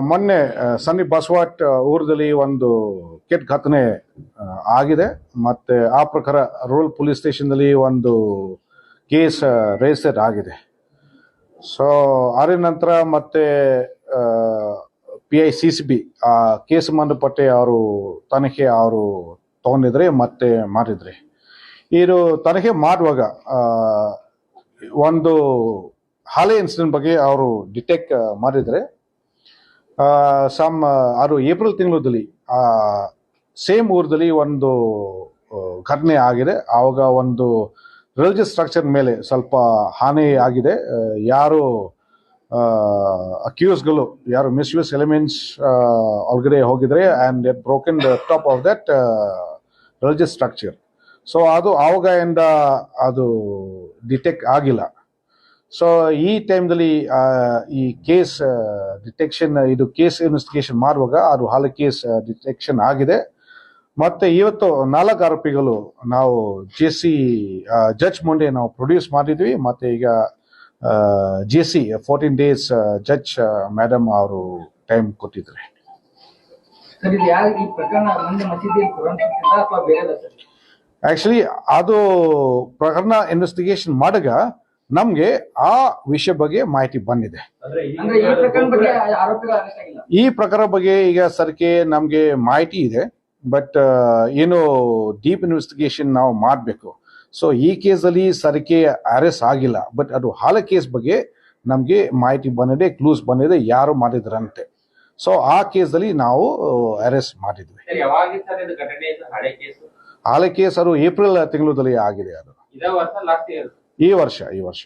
ಮೊನ್ನೆ ಸನ್ನಿ ಬಸವಾಟ್ ಊರದಲ್ಲಿ ಒಂದು ಕೆಟ್ಟ ಘಟನೆ ಆಗಿದೆ. ಮತ್ತೆ ಆ ಪ್ರಕಾರ ರೂರಲ್ ಪೊಲೀಸ್ ಸ್ಟೇಷನ್ದಲ್ಲಿ ಒಂದು ಕೇಸ್ ರಿಜಿಸ್ಟರ್ ಆಗಿದೆ. ಸೊ ಆದ ನಂತರ ಮತ್ತೆ P I C C B ಆ, ಕೇಸ್ ಸಂಬಂಧಪಟ್ಟ ಅವರು ತನಿಖೆ ಅವರು ತಗೊಂಡಿದ್ರೆ ಮತ್ತೆ ಮಾಡಿದ್ರಿ. ಇದು ತನಿಖೆ ಮಾಡುವಾಗ ಒಂದು ಹಾಲೆ ಇನ್ಸಿಡೆಂಟ್ ಬಗ್ಗೆ ಅವರು ಡಿಟೆಕ್ಟ್ ಮಾಡಿದ್ರೆ ಸಮ್ ಅದು ಏಪ್ರಿಲ್ ತಿಂಗಳಲ್ಲಿ ಸೇಮ್ ಊರದಲ್ಲಿ ಒಂದು ಘಟನೆ ಆಗಿದೆ. ಆವಾಗ ಒಂದು ರಿಲಿಜಿಯಸ್ ಸ್ಟ್ರಕ್ಚರ್ ಮೇಲೆ ಸ್ವಲ್ಪ ಹಾನಿ ಆಗಿದೆ. ಯಾರು ಅಕ್ಯೂಸ್ಗಳು, ಯಾರು ಮಿಸ್ಯೂಸ್ ಎಲಿಮೆಂಟ್ಸ್ ಒಳಗಡೆ ಹೋಗಿದ್ರೆ and at broken the top of that religious structure. So ಅದು ಆವಾಗದಿಂದ ಅದು ಡಿಟೆಕ್ಟ್ ಆಗಿಲ್ಲ. ಸೊ ಈ ಟೈಮ್ದಲ್ಲಿ ಈ ಕೇಸ್ ಡಿಟೆಕ್ಷನ್ ಇದು ಕೇಸ್ ಇನ್ವೆಸ್ಟಿಗೇಷನ್ ಮಾಡುವಾಗ ಅದು ಹಾಲು ಕೇಸ್ ಡಿಟೆಕ್ಷನ್ ಆಗಿದೆ. ಮತ್ತೆ ಇವತ್ತು ನಾಲ್ಕು ಆರೋಪಿಗಳು ನಾವು ಜೆ ಸಿ ಜಡ್ಜ್ ಮುಂದೆ ನಾವು ಪ್ರೊಡ್ಯೂಸ್ ಮಾಡಿದ್ವಿ. ಮತ್ತೆ ಈಗ J C fourteen days judge madam ಅವರು ಟೈಮ್ ಕೊಟ್ಟಿದ್ದಾರೆ. ಆಕ್ಚುಲಿ ಅದು ಪ್ರಕರಣ ಇನ್ವೆಸ್ಟಿಗೇಷನ್ ಮಾಡಾಗ ನಮ್ಗೆ ಆ ವಿಷಯ ಬಗ್ಗೆ ಮಾಹಿತಿ ಬಂದಿದೆ. ಅಂದ್ರೆ ಈ ಪ್ರಕರಣ ಬಗ್ಗೆ ಆರೋಪಿಗಳು ಅರೆಸ್ಟ್ ಆಗಿಲ್ಲ. ಈ ಪ್ರಕಾರ ಬಗ್ಗೆ ಈಗ ಸರ್ಕೆ ನಮಗೆ ಮಾಹಿತಿ ಇದೆ ಬಟ್ ಏನು ಡೀಪ್ ಇನ್ವೆಸ್ಟಿಗೇಷನ್ ನಾವು ಮಾಡಬೇಕು. ಸೊ ಈ ಕೇಸಲ್ಲಿ ಸರ್ಕೆ ಅರೆಸ್ಟ್ ಆಗಿಲ್ಲ ಬಟ್ ಅದು ಹಾಲ ಕೇಸ್ ಬಗ್ಗೆ ನಮಗೆ ಮಾಹಿತಿ ಬಂದಿದೆ ಕ್ಲೂಸ್ ಬಂದಿದೆ ಯಾರು ಮಾಡಿದ್ರಂತೆ. ಸೊ ಆ ಕೇಸಲ್ಲಿ ನಾವು ಅರೆಸ್ಟ್ ಮಾಡಿದ್ವಿ. ಹಾಲ ಕೇಸ್ ಅದು ಏಪ್ರಿಲ್ ತಿಂಗಳಲ್ಲಿ ಆಗಿದೆ ಅದು. ಈ ವರ್ಷ ಈ ವರ್ಷ.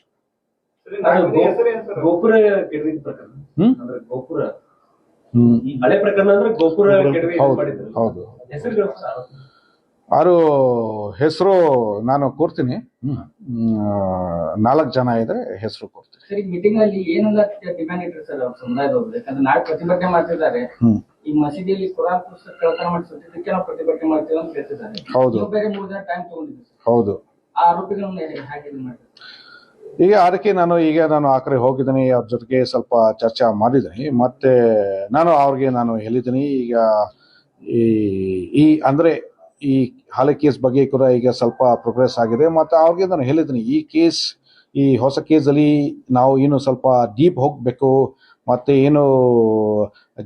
ಗೋಪುರ ಕೆಡವಿದ ಪ್ರಕರಣ. ಅಂದ್ರೆ ಗೋಪುರ. ಈ ಹಳೆ ಪ್ರಕರಣ ಅಂದ್ರೆ ಗೋಪುರ ಕೆಡವಿ ಹೌದು ಮಾಡಿದ್ರು. ಹೌದು. ಹೆಸರುಗಳು ಸರ್? ಅವರು ಹೆಸರು ನಾನು ಕೂರ್ತೀನಿ ನಾಲ್ಕು ಜನ ಇದ್ರೆ ಹೆಸರು ಕೊಡ್ತೀನಿ. ಸರ್ ಮೀಟಿಂಗ್ ಅಲ್ಲಿ ಏನೆಲ್ಲ ಡಿಮ್ಯಾಂಡ್ ಇಟ್ರು ಸರ್ ಅವ್ರ ಸಮುದಾಯದವರು? ಯಾಕಂದ್ರೆ ನಾಳೆ ಪ್ರತಿಭಟನೆ ಮಾಡ್ತಿದ್ದಾರೆ. ಈ ಮಸೀದಿಯಲ್ಲಿ ಕುರಾನ್ ಪುಸ್ತಕ ಕಳತನ ಮಾಡಿ ಸುತ್ತಿದ್ದಕ್ಕೆ ನಾವು ಪ್ರತಿಭಟನೆ ಮಾಡ್ತೀವಿ ಅಂತ ಹೇಳ್ತಿದ್ದಾರೆ. ಹೌದು. ಬೇರೆ ಮೂರು ದಿನ ಟೈಮ್ ತಗೊಂಡಿದ್ದೀವಿ ಸರ್. ಹೌದು. ಈಗ ಅದಕ್ಕೆ ನಾನು ಈಗ ನಾನು ಆ ಕಡೆ ಹೋಗಿದ್ದೀನಿ, ಅವ್ರ ಜೊತೆಗೆ ಸ್ವಲ್ಪ ಚರ್ಚೆ ಮಾಡಿದ್ದೀನಿ. ಮತ್ತೆ ನಾನು ಅವ್ರಿಗೆ ನಾನು ಹೇಳಿದ್ದೀನಿ, ಈಗ ಈ ಈ ಅಂದ್ರೆ ಈ ಹಳೆ ಕೇಸ್ ಬಗ್ಗೆ ಕೂಡ ಈಗ ಸ್ವಲ್ಪ ಪ್ರೋಗ್ರೆಸ್ ಆಗಿದೆ. ಮತ್ತೆ ಅವ್ರಿಗೆ ನಾನು ಹೇಳಿದ್ದೀನಿ, ಈ ಕೇಸ್, ಈ ಹೊಸ ಕೇಸಲ್ಲಿ ನಾವು ಏನು ಸ್ವಲ್ಪ ಡೀಪ್ ಹೋಗಬೇಕು, ಮತ್ತೆ ಏನು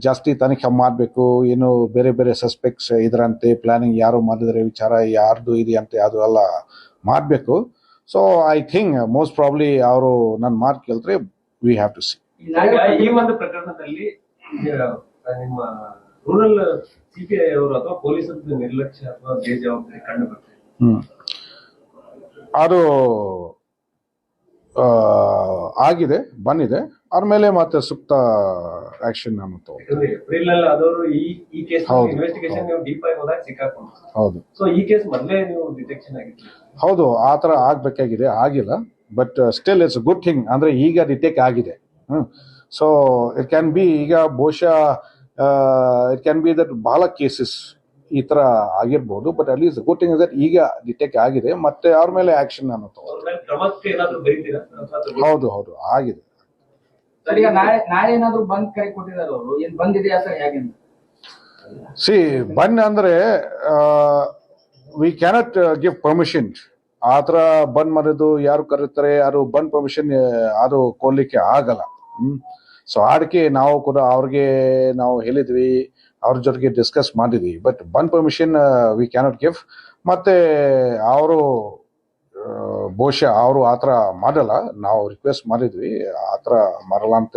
ಜಾಸ್ತಿ ತನಿಖೆ ಮಾಡಬೇಕು ಏನು ಬೇರೆ ಬೇರೆ ಸಸ್ಪೆಕ್ಟ್ಸ್ ಇದರಂತೆ ಪ್ಲಾನಿಂಗ್ ಯಾರು ಮಾಡಿದರೆ ವಿಚಾರ, ಯಾರ್ದು ಇದೆಯಂತೆ ಅದು ಎಲ್ಲ ಮಾಡಬೇಕು. So I think most probably ಅವರು ನನ್ನ ಮಾತು ಕೇಳಿದ್ರೆ ವಿ ಹ್ಯಾವ್ ಟು ಸಿ ಈ ಒಂದು ಪ್ರಕರಣದಲ್ಲಿ ನಿಮ್ಮ ರೂರಲ್ ಸಿಪಿಐ ಅವರು ಅಥವಾ ಪೊಲೀಸರ ನಿರ್ಲಕ್ಷ್ಯ ಅಥವಾ ಬೇಜವಾಬ್ದಾರಿ ಕಂಡು ಬರ್ತದೆ ಹ್ಮ್. ಅದು ಆಗಿದೆ ಬಂದಿದೆ. ಅದ್ರ ಮೇಲೆ ಮತ್ತೆ ಸೂಕ್ತ ಆಕ್ಷನ್ ನಾನು ಹೌದು. ಹೌದು. ಆ ಥರ ಆಗ್ಬೇಕಾಗಿದೆ ಆಗಿಲ್ಲ. But still it's good thing ಅಂದ್ರೆ ಈಗ ಡಿಟೆಕ್ಟ್ ಆಗಿದೆ. ಹ್ಞೂ ಸೊ ಇಟ್ ಕ್ಯಾನ್ ಬಿ ಈಗ ಬಹುಶಃ ಇಟ್ ಕ್ಯಾನ್ ಬಿ ದಟ್ ಬಹಳ ಕೇಸಸ್ ಈ ತರ ಆಗಿರ್ಬೋದು ಬಟ್ ಅಲ್ಲಿ ಲೀಸ್ಟ್ ಗುಡ್ ಥಿಂಗ್ ದಟ್ ಈಗ ಡಿಟೆಕ್ ಆಗಿದೆ ಮತ್ತೆ ಅವ್ರ ಮೇಲೆ ಆಕ್ಷನ್ ನಾನು ಹೌದು ಹೌದು ಆಗಿದೆ. ಸಿ ಬನ್ ಅಂದ್ರೆ ವಿ ಕ್ಯಾನಟ್ ಗಿವ್ ಪರ್ಮಿಷನ್ ಆ ಥರ ಬಂದ್ ಮಾಡೋದು ಯಾರು ಕರೀತಾರೆ ಯಾರು ಬಂದ್ ಪರ್ಮಿಷನ್ ಅದು ಕೊಡ್ಲಿಕ್ಕೆ ಆಗಲ್ಲ. ಹ್ಮ್. ಸೊ ಅದಕ್ಕೆ ನಾವು ಕೂಡ ಅವ್ರಿಗೆ ನಾವು ಹೇಳಿದ್ವಿ ಅವ್ರ ಜೊತೆಗೆ ಡಿಸ್ಕಸ್ ಮಾಡಿದ್ವಿ. ಬಟ್ ಬಂದ್ ಪರ್ಮಿಷನ್ ವಿ ಕ್ಯಾನಾಟ್ ಗಿವ್ ಮತ್ತೆ ಅವರು ಬಹುಶಃ ಅವರು ಆ ಥರ ಮಾಡಲ್ಲ. ನಾವು ರಿಕ್ವೆಸ್ಟ್ ಮಾಡಿದ್ವಿ. ಆ ಥರ ಮಾಡಲ್ಲ ಅಂತ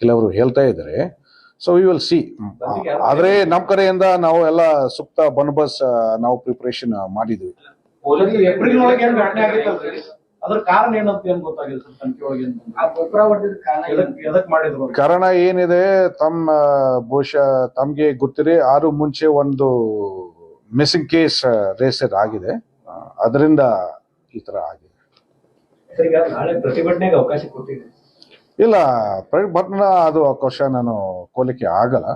ಕೆಲವರು ಹೇಳ್ತಾ ಇದ್ದಾರೆ. ಸೊ ವಿ ವಿಲ್ ಸಿ ಆದ್ರೆ ನಮ್ಮ ಕಡೆಯಿಂದ ನಾವು ಎಲ್ಲ ಸೂಕ್ತ ಬಂದೋಬಸ್ತ್ ನಾವು ಪ್ರಿಪರೇಷನ್ ಮಾಡಿದ್ವಿ. ಅದ್ರ ಕಾರಣ ಏನಂತ ಏನ್ ಗೊತ್ತಾಗಿಲ್ಲ ಸರ್ ತನಿಖೆ ಒಳಗೆ ಏನ್ ಬಂತು? ಆ ಗೊಬ್ಬರ ಹೊಡೆದ ಕಾರಣ ಏನು? ಎದಕ್ ಮಾಡಿದ್ರು? ಕಾರಣ ಏನಿದೆ ತಮ್ಮ ಬಹುಶಃ ತಮ್ಗೆ ಗೊತ್ತಿರಿ ಆರು ಮುಂಚೆ ಒಂದು ಮಿಸ್ಸಿಂಗ್ ಕೇಸ್ ರೇಸರ್ ಆಗಿದೆ ಅದರಿಂದ ಈ ತರ ಆಗಿದೆ ಸರ್ ಈಗ ನಾಳೆ ಪ್ರತಿಭಟನೆಗೆ ಅವಕಾಶ ಕೊಟ್ಟಿದೆ ಇಲ್ಲ ಪ್ರತಿಭಟನಾ ಅದು ಅವಕಾಶ ನಾನು ಕೊಲಿಕೆ ಆಗಲ್ಲ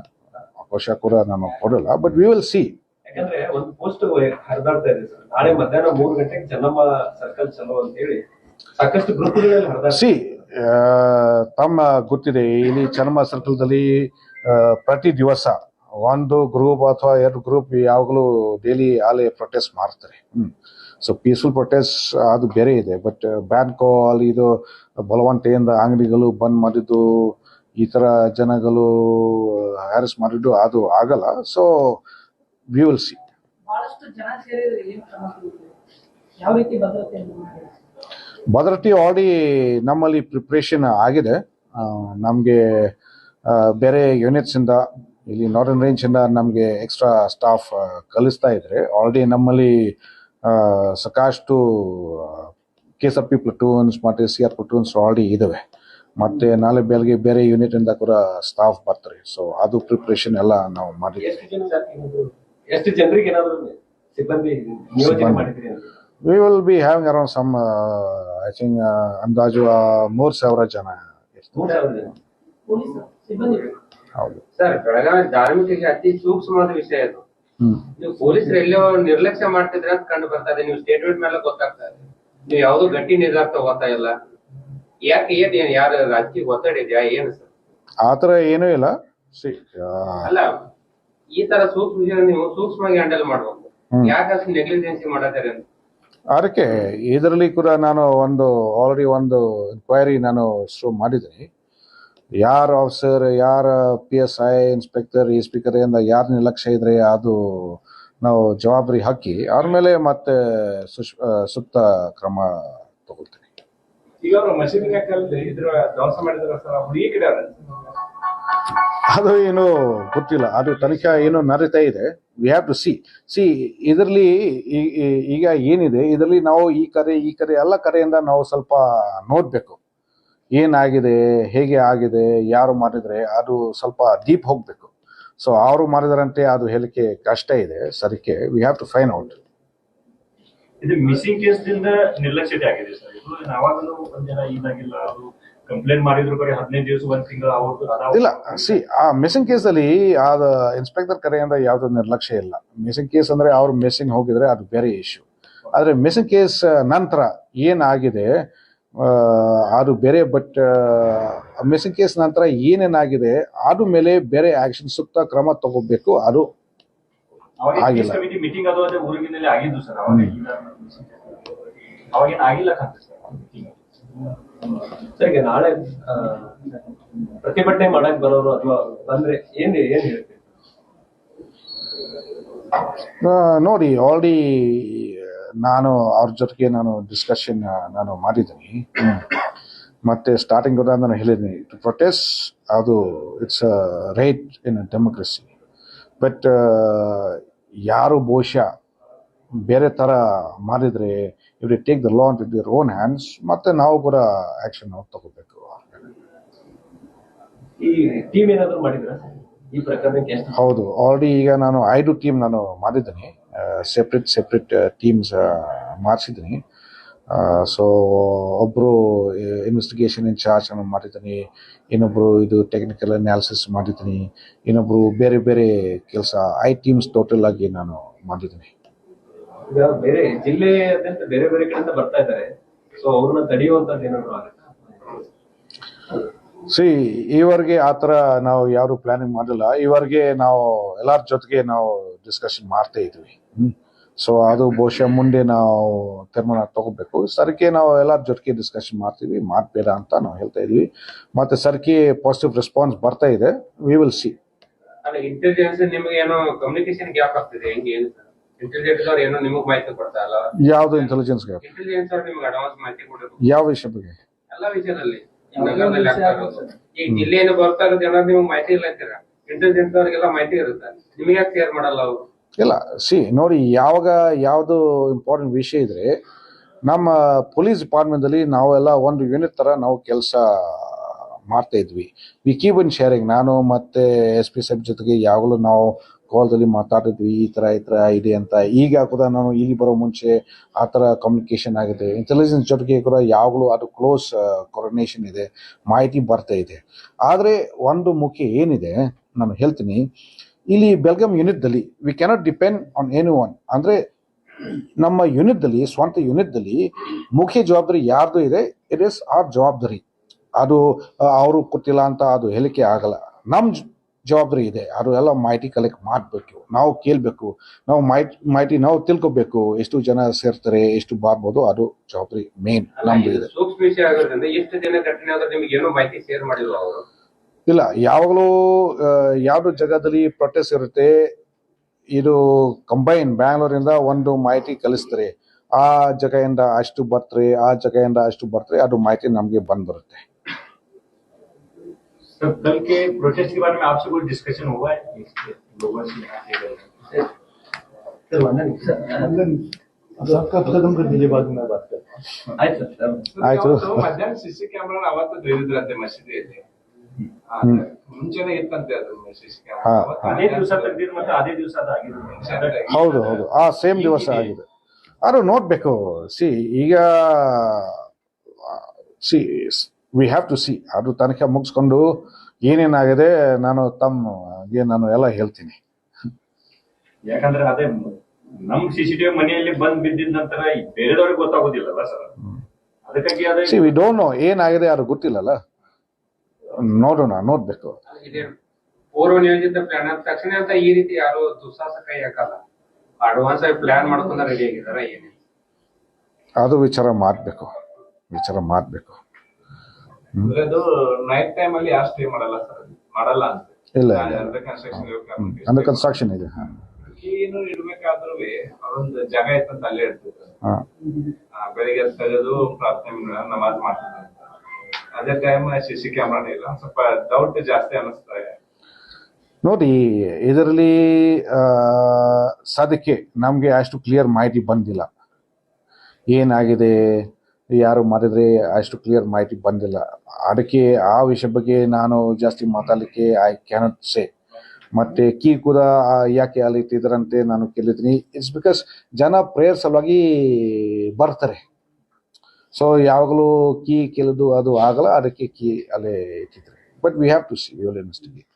ಅವಕಾಶ ಕೂಡ ನಾನು ಕೊಡಲ್ಲ ಬಟ್ ವಿ ವಿಲ್ ಸಿ ಯಾಕಂದ್ರೆ ಒಂದು ಪೋಸ್ಟ್ ಹರಿದಾಡ್ತಾ ಇದೆ ಸರ್. ನಾಳೆ ಮಧ್ಯಾಹ್ನ ಮೂರು ಗಂಟೆಗೆ ಚೆನ್ನಮ್ಮ ಸರ್ಕಲ್ ಚಲೋ ಅಂತ ಹೇಳಿ ಸಾಕಷ್ಟು ಗ್ರೂಪ್ಗಳಲ್ಲಿ ಹರಿದಾಡ್ತಾ ಸಿ ಆ, ತಮ್ಮ ಗೊತ್ತಿದೆ ಇಲ್ಲಿ ಚನ್ನಮ್ಮ ಸರ್ಕಲ್ ದಲ್ಲಿ ಪ್ರತಿ ದಿವಸ ಒಂದು ಗ್ರೂಪ್ ಅಥವಾ ಎರಡು ಗ್ರೂಪ್ ಯಾವಾಗಲೂ ಡೈಲಿ ಆಲೆ ಪ್ರೊಟೆಸ್ಟ್ ಮಾಡ್ತಾರೆ. ಸೊ ಪೀಸ್ಫುಲ್ ಪ್ರೊಟೆಸ್ಟ್ ಅದು ಬೇರೆ ಇದೆ. ಬಟ್ ಬ್ಯಾನ್ ಕಾಲ್ ಇದು ಬಲವಂತೆಯಿಂದ ಅಂಗಡಿಗಳು ಬಂದ್ ಮಾಡಿದ್ದು ಈ ತರ ಜನಗಳು ಹ್ಯಾರಸ್ ಮಾಡಿದ್ದು ಅದು ಆಗಲ್ಲ. So we will see? ಭದ್ರತೆ ಆಲ್ರೆಡಿ ನಮ್ಮಲ್ಲಿ ಪ್ರಿಪ್ರೇಷನ್ ಆಗಿದೆ. ನಮಗೆ ಬೇರೆ ಯೂನಿಟ್ಸ್ ಇಂದ ಇಲ್ಲಿ ನಾರ್ದನ್ ರೇಂಜ್ ಇಂದ ನಮಗೆ ಎಕ್ಸ್ಟ್ರಾ ಸ್ಟಾಫ್ ಕಲಿಸ್ತಾ ಇದ್ರೆ ಆಲ್ರೆಡಿ ನಮ್ಮಲ್ಲಿ ಸಾಕಷ್ಟು K S R P platoons ಮತ್ತೆ ಸಿ ಆರ್ ಪ್ಲಟೂನ್ಸ್ ಆಲ್ರೆಡಿ ಇದಾವೆ. ಮತ್ತೆ ನಾಳೆ ಬೆಳಗ್ಗೆ ಬೇರೆ ಯೂನಿಟ್ ಇಂದ ಕೂಡ ಸ್ಟಾಫ್ ಬರ್ತಾರೆ. ಸೊ ಅದು ಪ್ರಿಪ್ರೇಷನ್ ಎಲ್ಲ ನಾವು ಮಾಡಿದ್ದೀವಿ. ಎಷ್ಟು ಜನರಿಗೆ ಏನಾದ್ರು ಸಿಬ್ಬಂದಿ ನಿಯೋಜನೆ ಮಾಡಿದ್ರಿ ಅಂತ? We will be having around some I think ಅಂದಾಜು ಮೂರು ಸಾವಿರ ಜನ ಇರ್ತಾರೆ. ಮೂರ್ ಸಾವಿರ ಜನ? ಪೊಲೀಸ್ ಸಿಬ್ಬಂದಿ ಹೌದು. ಸರ್ ಬೆಳಗಾವಿ ಧಾರ್ಮಿಕ ಅತಿ ಸೂಕ್ಷ್ಮವಾದ ವಿಷಯ ಇದು ಹ್ಮ್. ನೀವು ಪೊಲೀಸರು ಎಲ್ಲೋ ನಿರ್ಲಕ್ಷ್ಯ ಮಾಡ್ತಿದ್ರೆ ಅಂತ ಕಂಡು ಬರ್ತಾ ಇದೆ. ನೀವು ಸ್ಟೇಟ್ಮೆಂಟ್ ಮೇಲೆ ಗೊತ್ತಾಗ್ತಾ ಇದೆ. ನೀವು ಯಾವ್ದು ಗಟ್ಟಿ ನಿರ್ಧಾರ ತಗೋತಾ ಇಲ್ಲ. ಯಾಕೆ ಏನ್ ಏನ್ ಯಾರು ರಾಜಕೀಯ ಒತ್ತಡ ಇದೆಯಾ? ಏನು ಸರ್? ಆ ಥರ ಏನೂ ಇಲ್ಲ. ಸಿ ಅಲ್ಲ ಈ ತರ ಸೂಕ್ಷ್ಮ ವಿಷಯ ನೀವು ಸೂಕ್ಷ್ಮವಾಗಿ ಹ್ಯಾಂಡಲ್ ಮಾಡಬೇಕು. ಯಾಕೆ ಅಷ್ಟು ನೆಗ್ಲಿಜೆನ್ಸಿ ಮಾಡತ್ತಾರೆ ಅಂತ? ಅದಕ್ಕೆ ಇದರಲ್ಲಿ ಕೂಡ ನಾನು ಒಂದು ಆಲ್ರೆಡಿ ಒಂದು ಇನ್ಕ್ವೈರಿ ನಾನು ಶುರು ಮಾಡಿದ್ದೀನಿ. ಯಾರ ಆಫೀಸರ್ ಯಾರ ಪಿ ಎಸ್ ಐ ಇನ್ಸ್ಪೆಕ್ಟರ್ ಈ ಸ್ಪೀಕರ್ ಇಂದ ಯಾರ ನಿರ್ಲಕ್ಷ್ಯ ಇದ್ರೆ ಅದು ನಾವು ಜವಾಬ್ದಾರಿ ಹಾಕಿ ಅವ್ರ ಮೇಲೆ ಮತ್ತೆ ಸೂಕ್ತ ಕ್ರಮ ತಗೊಳ್ತೀನಿ. ಈಗ ಅವರು ಮಸೀದಿ ಕಲ್ಲು ಇದ್ರ ಧ್ವಂಸ ಮಾಡಿದ್ರ ಸರ್ ಹುಡುಗಿ ಗಿಡ ಅದು ಏನು ಗೊತ್ತಿಲ್ಲ. ಅದು ತನಿಖೆ ಏನು ನಡೀತಾ ಇದೆ. We have to see see ಇದರಲ್ಲಿ ಈಗ ಏನಿದೆ? ಇದರಲ್ಲಿ ನಾವು ಈ ಕರೆ ಈ ಕರೆ ಎಲ್ಲ ಕರೆಯಿಂದ ನಾವು ಸ್ವಲ್ಪ ನೋಡ್ಬೇಕು. ಏನಾಗಿದೆ? ಹೇಗೆ ಆಗಿದೆ? ಯಾರು ಮಾಡಿದರೆ? ಅದು ಸ್ವಲ್ಪ ಡೀಪ್ ಹೋಗಬೇಕು. ಸೊ ಅವರು ಮಾಡಿದ್ರಂತೆ ಅದು ಹೇಳಿಕೆ ಕಷ್ಟ ಇದೆ. ಸರಿಕೆ we have to find out ಇದು ಮಿಸ್ಸಿಂಗ್ ಕೇಸ್ ನಿರ್ಲಕ್ಷ್ಯತೆ ಆಗಿದೆ ಸರ್. ಇದು ಯಾವಾಗಲೂ ಒಂದ್ ಜನ ಇದಾಗಿಲ್ಲ ಅವರು ಕಂಪ್ಲೇಂಟ್ ಮಾಡಿದ್ರು ಬರೀ ಹದಿನೈದು ದಿವಸ ಒಂದ್ ತಿಂಗಳು ಅವ್ರದ್ದು ಇಲ್ಲ ಸಿ ಆ ಮಿಸ್ಸಿಂಗ್ ಕೇಸ್ ಅಲ್ಲಿ ಆ ಇನ್ಸ್ಪೆಕ್ಟರ್ ಕರೆಯಿಂದ ಯಾವ್ದು ನಿರ್ಲಕ್ಷ್ಯ ಇಲ್ಲ. ಮಿಸ್ಸಿಂಗ್ ಕೇಸ್ ಅಂದ್ರೆ ಅವ್ರು ಮಿಸ್ಸಿಂಗ್ ಹೋಗಿದ್ರೆ ಅದು ಬೇರೆ ಇಶ್ಯೂ ಆದ್ರೆ ಮಿಸ್ಸಿಂಗ್ ಕೇಸ್ ನಂತರ ಏನಾಗಿದೆ ಅದು ಬೇರೆ ಬಟ್ ಮಿಸ್ಸಿಂಗ್ ಕೇಸ್ ನಂತರ ಏನೇನಾಗಿದೆ ಅದು ಮೇಲೆ ಬೇರೆ ಆಕ್ಷನ್ ಸೂಕ್ತ ಕ್ರಮ ತಗೋಬೇಕು ಅದು ಆಗಿಲ್ಲ. ಮೀಟಿಂಗ್ ಅದು ಊರಿಗಿನಲ್ಲಿ ಆಗಿದ್ದು ಸರ್ ಅವಾಗ ಆಗಿಲ್ಲ ಸರ್. ನಾಳೆ ಪ್ರತಿಭಟನೆ ಮಾಡಕ್ ಬರೋರು ಅಥವಾ ಬಂದ್ರೆ ಏನ್ ಏನ್ ಹೇಳ್ತೀವಿ ನೋಡಿ ಆಲ್ರೆಡಿ ನಾನು ಅವ್ರ ಜೊತೆಗೆ ನಾನು ಡಿಸ್ಕಷನ್ ನಾನು ಮಾಡಿದ್ದೀನಿ. ಮತ್ತೆ ಸ್ಟಾರ್ಟಿಂಗ್ ಕೂಡ ನಾನು ಹೇಳಿದ್ದೀನಿ. ಟು ಪ್ರೊಟೆಸ್ಟ್ ಅದು it's right in democracy but ಯಾರು ಬಹುಶಃ ಬೇರೆ ಥರ ಮಾಡಿದರೆ every take the law it their own hands ಮತ್ತೆ ನಾವು ಕೂಡ ಆ್ಯಕ್ಷನ್ ನಾವು ತಗೋಬೇಕು. ಹೌದು ಆಲ್ರೆಡಿ ಈಗ ನಾನು ಐದು ಟೀಮ್ ನಾನು ಮಾಡಿದ್ದೀನಿ. ಸೆಪ್ರೇಟ್ ಸೆಪ್ರೇಟ್ ಟೀಮ್ಸ್ ಮಾಡಿಸಿದ್ದೀನಿ. ಸೊ ಒಬ್ಬರು ಇನ್ವೆಸ್ಟಿಗೇಷನ್ ಇನ್ ಚಾರ್ಜ್ ನಾನು ಮಾಡಿದ್ದೀನಿ. ಇನ್ನೊಬ್ಬರು ಇದು ಟೆಕ್ನಿಕಲ್ ಅನಾಲಿಸಿಸ್ ಮಾಡಿದ್ದೀನಿ. ಇನ್ನೊಬ್ಬರು ಬೇರೆ ಬೇರೆ ಕೆಲಸ ಐ ಟೀಮ್ಸ್ ಟೋಟಲ್ ಆಗಿ ನಾನು ಮಾಡಿದ್ದೀನಿ. ಈಗ ಬೇರೆ ಜಿಲ್ಲೆಯಾದ್ಯಂತ ಬೇರೆ ಬೇರೆ ಕಡೆಯಿಂದ ಬರ್ತಾ ಇದ್ದಾರೆ. ಸೊ ಅವ್ರನ್ನ ತಡೆಯುವಂತದ್ದು ಏನಾದ್ರು ಆಗುತ್ತೆ? ಸಿ ಈವರೆಗೆ ಆ ಥರ ನಾವು ಯಾರು ಪ್ಲಾನಿಂಗ್ ಮಾಡಿಲ್ಲ. ಈವರೆಗೆ ನಾವು ಎಲ್ಲರ ಜೊತೆಗೆ ನಾವು ಡಿಸ್ಕಷನ್ ಮಾಡ್ತಾ ಇದ್ವಿ. ಸೊ ಅದು ಬಹುಶಃ ಮುಂದೆ ನಾವು ತೀರ್ಮಾನ ತಗೋಬೇಕು. ಸರ್ಕೆ ನಾವು ಎಲ್ಲರ ಜೊತೆಗೆ ಡಿಸ್ಕಷನ್ ಮಾಡ್ತೀವಿ. ಮಾಡಬೇಡ ಅಂತ ನಾವು ಹೇಳ್ತಾ ಇದ್ವಿ. ಮತ್ತೆ ಸರ್ಕೆ ಪಾಸಿಟಿವ್ ರೆಸ್ಪಾನ್ಸ್ ಬರ್ತಾ ಇದೆ. ವಿ ವಿಲ್ ಸಿ ಇಂಟೆಲಿಜೆನ್ಸ್ ನಿಮಗೆ ಏನೋ ಕಮ್ಯುನಿಕೇಶನ್ ಗ್ಯಾಪ್ ಆಗ್ತಿದೆ. ಹೆಂಗೆ ಇಂಟೆಲಿಜೆನ್ಸ್ ಅವ್ರು ಏನೋ ನಿಮಗ್ ಮಾಹಿತಿ ಕೊಡ್ತಾ ಯಾವುದು ಇಂಟೆಲಿಜೆನ್ಸ್ ಗ್ಯಾಪ್ ಇಂಟೆಲಿಜೆನ್ಸ್ ಅವ್ರು ನಿಮ್ಗೆ ಅಡ್ವಾನ್ಸ್ ಮಾಹಿತಿ ಕೊಡಬೇಕು. ಯಾವ ವಿಷಯ ಬಗ್ಗೆ? ಎಲ್ಲಾ ವಿಷಯದಲ್ಲಿ. ಈ ನಗರದಲ್ಲಿ ಆಗ್ತಾ ಇರೋದು. ಈಗ ಜಿಲ್ಲೆಯನ್ನು ಬರ್ತಾ ಇರೋದು ಏನಾದ್ರು ನಿಮ್ಗೆ ಮಾಹಿತಿ ಇಲ್ಲ ಅಂತೀರಾ? ಇಂಟೆಲಿಜೆನ್ಸ್ ಅವ್ರಿಗೆಲ್ಲ ಮಾಹಿತಿ ಇರುತ್ತೆ. ನಿಮಗೆ ಯಾಕೆ ಶೇರ್ ಮಾಡಲ್ಲ ಅವರು? ಇಲ್ಲ ಸಿ ನೋಡಿ ಯಾವಾಗ ಯಾವುದು ಇಂಪಾರ್ಟೆಂಟ್ ವಿಷಯ ಇದ್ರೆ ನಮ್ಮ ಪೊಲೀಸ್ ಡಿಪಾರ್ಟ್ಮೆಂಟಲ್ಲಿ ನಾವೆಲ್ಲ ಒಂದು ಯೂನಿಟ್ ತರ ನಾವು ಕೆಲಸ ಮಾಡ್ತಾ ಇದ್ವಿ. ವಿ ಕೀಪ್ ಇನ್ ಶೇರಿಂಗ್ ನಾನು ಮತ್ತೆ ಎಸ್ ಪಿ ಸಾಹೇಬ್ ಜೊತೆಗೆ ಯಾವಾಗಲೂ ನಾವು ಕಾಲ್ದಲ್ಲಿ ಮಾತಾಡಿದ್ವಿ, ಈ ಥರ ಈ ಥರ ಇದೆ ಅಂತ. ಈಗ ಕೂಡ ನಾನು ಇಲ್ಲಿ ಬರೋ ಮುಂಚೆ ಆ ಥರ ಕಮ್ಯುನಿಕೇಷನ್ ಆಗಿದೆ. ಇಂಟೆಲಿಜೆನ್ಸ್ ಜೊತೆಗೆ ಕೂಡ ಯಾವಾಗಲೂ ಅದು ಕ್ಲೋಸ್ ಕೋರ್ಡಿನೇಷನ್ ಇದೆ, ಮಾಹಿತಿ ಬರ್ತಾ ಇದೆ. ಆದರೆ ಒಂದು ಮುಖ್ಯ ಏನಿದೆ, ನಾನು ಹೇಳ್ತೀನಿ, ಇಲ್ಲಿ Belgaum ಯೂನಿಟ್ದಲ್ಲಿ we cannot depend on any one ಅಂದರೆ ನಮ್ಮ ಯೂನಿಟ್ದಲ್ಲಿ ಸ್ವಂತ ಯೂನಿಟ್ದಲ್ಲಿ ಮುಖ್ಯ ಜವಾಬ್ದಾರಿ ಯಾರ್ದು ಇದೆ ಇಟ್ ಇಸ್ ಆರ್ ಜವಾಬ್ದಾರಿ. ಅದು ಅವರು ಕೊಟ್ಟಿಲ್ಲ ಅಂತ ಅದು ಹೇಳಿಕೆ ಆಗಲ್ಲ. ನಮ್ಮ ಜವಾಬ್ದಾರಿ ಇದೆ. ಅದು ಎಲ್ಲ ಮಾಹಿತಿ ಕಲೆಕ್ಟ್ ಮಾಡಬೇಕು. ನಾವು ಕೇಳಬೇಕು. ನಾವು ಮಾಹಿತಿ ಮಾಹಿತಿ ನಾವು ತಿಳ್ಕೊಬೇಕು. ಎಷ್ಟು ಜನ ಸೇರ್ತಾರೆ ಎಷ್ಟು ಬಾರ್ಬೋದು ಅದು ಜವಾಬ್ದಾರಿ ಮೇನ್ ನಮ್ದು ಇದೆ ಇಲ್ಲ ಯಾವಾಗಲೂ ಯಾವ್ದು ಜಾಗದಲ್ಲಿ ಪ್ರೊಟೆಸ್ಟ್ ಇರುತ್ತೆ ಇದು ಕಂಬೈನ್ ಬ್ಯಾಂಗ್ಳೂರಿಂದ ಒಂದು ಮಾಹಿತಿ ಕಲಿಸ್ತಾರೆ ಆ ಜಾಗದಿಂದ ಅಷ್ಟು ಬರ್ತಾರೆ ಆ ಜಾಗದಿಂದ ಅಷ್ಟು ಬರ್ತಾರೆ ಅದು ಮಾಹಿತಿ ನಮಗೆ ಬಂದ್ ಬರುತ್ತೆ सर कल के प्रोटेस्ट के बारे में आपसे कोई डिस्कशन हुआ है इसके लोगों से यहाँ के लोगों से? ಅದು आपका कदम कर दीजिए बाद में बात करते हैं ಆಯ್ತು ಸರ್ ಆಯ್ತು ಇವತ್ತು ಮಧ್ಯಾಹ್ನ ಸಿಸಿ ಕ್ಯಾಮ್ರಾ ಅವತ್ತು ತೆಗೆದಿದ್ರಂತೆ ಮಸೀದಿಯಲ್ಲಿ ಆ, ಮುಂಚೆನೆ ಇತ್ತಂತೆ ಅದು ಸಿಸಿ ಹಾ, ಕ್ಯಾಮ್ರಾ ಅದೇ ದಿವಸ ತೆಗ್ದಿದ್ದು ಮತ್ತೆ ಅದೇ ದಿವಸ ಅದು ಆಗಿದೆ ಹೌದು ಹೌದು ಆ ಸೇಮ್ ದಿವಸ ಆಗಿದೆ ಅದು ನೋಡ್ಬೇಕು ಸಿ ಈಗ C V have to C ಅದು ತನಕ ಮುಗಿಸ್ಕೊಂಡು ಏನೇನಾಗಿದೆ ನಾನು ತಮ್ಮ ನಾನು ಎಲ್ಲ ಹೇಳ್ತೀನಿ. ಯಾಕಂದ್ರೆ ಅದೇ ನಮ್ ಸಿಸಿಟಿವಿ ಮನೆಯಲ್ಲಿ ಬಂದ್ ಬಿದ್ದಿದ ನಂತರ ಬೇರೆದವ್ರಿಗೆ ಗೊತ್ತಾಗೋದಿಲ್ಲಲ್ಲ ಸರ್? ಅದಕ್ಕಾಗಿ ಅದೇ ಸಿ ವಿ ಡೋಂಟ್ ನೋ ಏನಾಗಿದೆ ಯಾರು ಗೊತ್ತಿಲ್ಲಲ್ಲ? ನೋಡೋಣ ನೋಡ್ಬೇಕು. ಪೂರ್ವ ನಿಯೋಜಿತ ಪ್ಲಾನ್ ಆದ ತಕ್ಷಣ ಅಂತ ಈ ರೀತಿ ಯಾರು ದುಸ್ಸಾಹಸ ಕೈ ಹಾಕಲ್ಲ. ಅಡ್ವಾನ್ಸ್ ಆಗಿ ಪ್ಲಾನ್ ಮಾಡ್ಕೊಂಡ ರೆಡಿ ಆಗಿದಾರ ಏನೇ? ಅದು ವಿಚಾರ ಮಾಡಬೇಕು. ವಿಚಾರ ಮಾಡಬೇಕು. ಅಂದ್ರೆ ಅದು ನೈಟ್ ಟೈಮ್ ಅಲ್ಲಿ ಯಾರು ಸ್ಟೇ ಮಾಡಲ್ಲ ಸರ್ ಮಾಡಲ್ಲ ಅಂತ. ಇಲ್ಲ ಅಂದ್ರೆ ಕನ್ಸ್ಟ್ರಕ್ಷನ್ ಅಂದ್ರೆ ಕನ್ಸ್ಟ್ರಕ್ಷನ್ ಇದೆ ಏನು ಇಡ್ಬೇಕಾದ್ರೂ ಅವರೊಂದು ಜಾಗ ಇತ್ತಂತ ಅಲ್ಲೇ. ಆ, ಬೆಳಿಗ್ಗೆ ತೆಗೆದು ಪ್ರಾರ್ಥನೆ ನಮಾಜ್ ಮಾಡ್ತಿದ್ರು. ಅದೇ ಟೈಮ್ ಸಿ ಸಿ ಕ್ಯಾಮ್ರಾನೇ ಇಲ್ಲ. ಸ್ವಲ್ಪ ಡೌಟ್ ಜಾಸ್ತಿ ಅನಿಸ್ತಾ ಇದೆ. ನೋಡಿ ಇದರಲ್ಲಿ ಸದ್ಯಕ್ಕೆ ನಮಗೆ ಅಷ್ಟು ಕ್ಲಿಯರ್ ಮಾಹಿತಿ ಬಂದಿಲ್ಲ. ಏನಾಗಿದೆ? ಯಾರು ಮಾಡಿದ್ರೆ ಅಷ್ಟು ಕ್ಲಿಯರ್ ಮಾಹಿತಿ ಬಂದಿಲ್ಲ. ಅದಕ್ಕೆ ಆ ವಿಷಯ ಬಗ್ಗೆ ನಾನು ಜಾಸ್ತಿ ಮಾತಾಡಲಿಕ್ಕೆ ಐ ಕ್ಯಾನಟ್ ಸೇ ಮತ್ತೆ ಕೀ ಕೂಡ ಯಾಕೆ ಅಲ್ಲಿ ಇಟ್ಟಿದ್ರಂತೆ ನಾನು ಕೇಳಿದ್ದೀನಿ. ಇಟ್ಸ್ ಬಿಕಾಸ್ ಜನ ಪ್ರೇಯರ್ ಸಲುವಾಗಿ ಬರ್ತಾರೆ. ಸೊ ಯಾವಾಗಲೂ ಕೀ ಕೇಳೋದು ಅದು ಆಗಲ್ಲ, ಅದಕ್ಕೆ ಕೀ ಅಲ್ಲೇ ಇಟ್ಟಿದ್ರೆ but we have to see will investigate